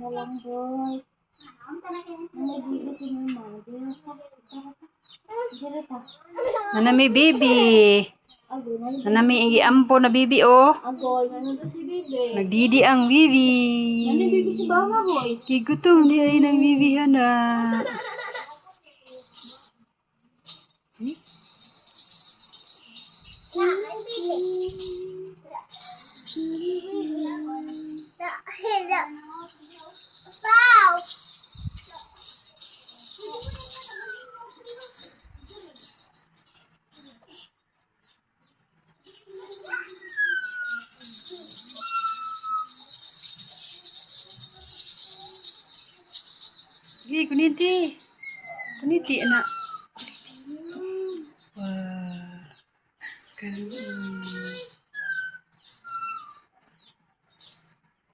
boy. May bigo si. Nanami baby. Agoy na lang. Nanami iampo na bibi oh. Agoy na lang si Bibi. Nagdidi ang bibi. Ano bigo si mama, boy? Kigutom di ay ng bibi hana. Gi kuniti. Kuniti anak. Wah. Kan.